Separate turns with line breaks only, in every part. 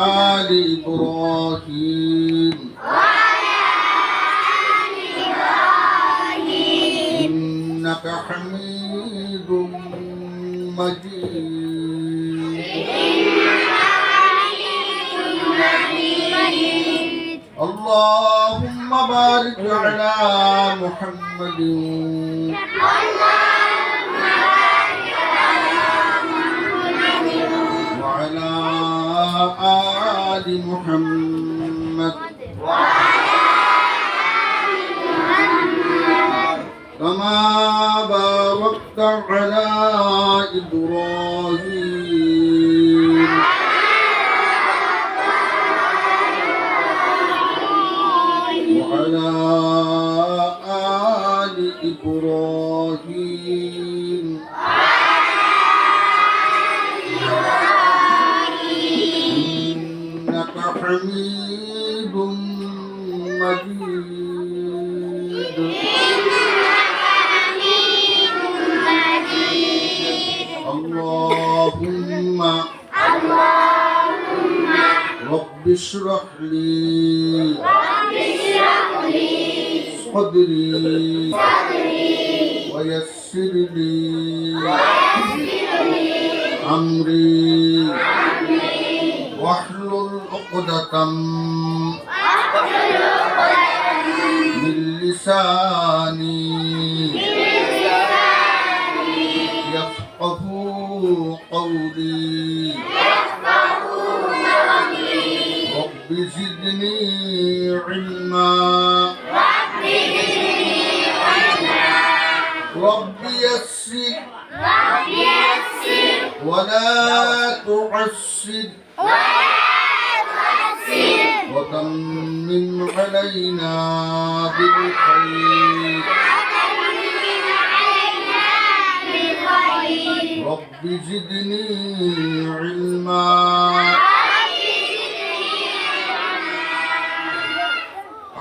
آل إبراهيم إنك حميد مجيد اللهم بارك على محمد وعلى آل محمد. كما باركت على إبراهيم حميد مجيد اللهم رب اشرح لي صدري ويسر لي أمري واحلل عقدة من لساني يفقه قولي رب زدني علما رب يسر ولا تعسر وتمم علينا بالخير. رب زدني علما.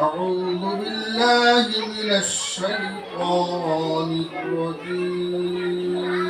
أعوذ
بالله من الشيطان الرجيم.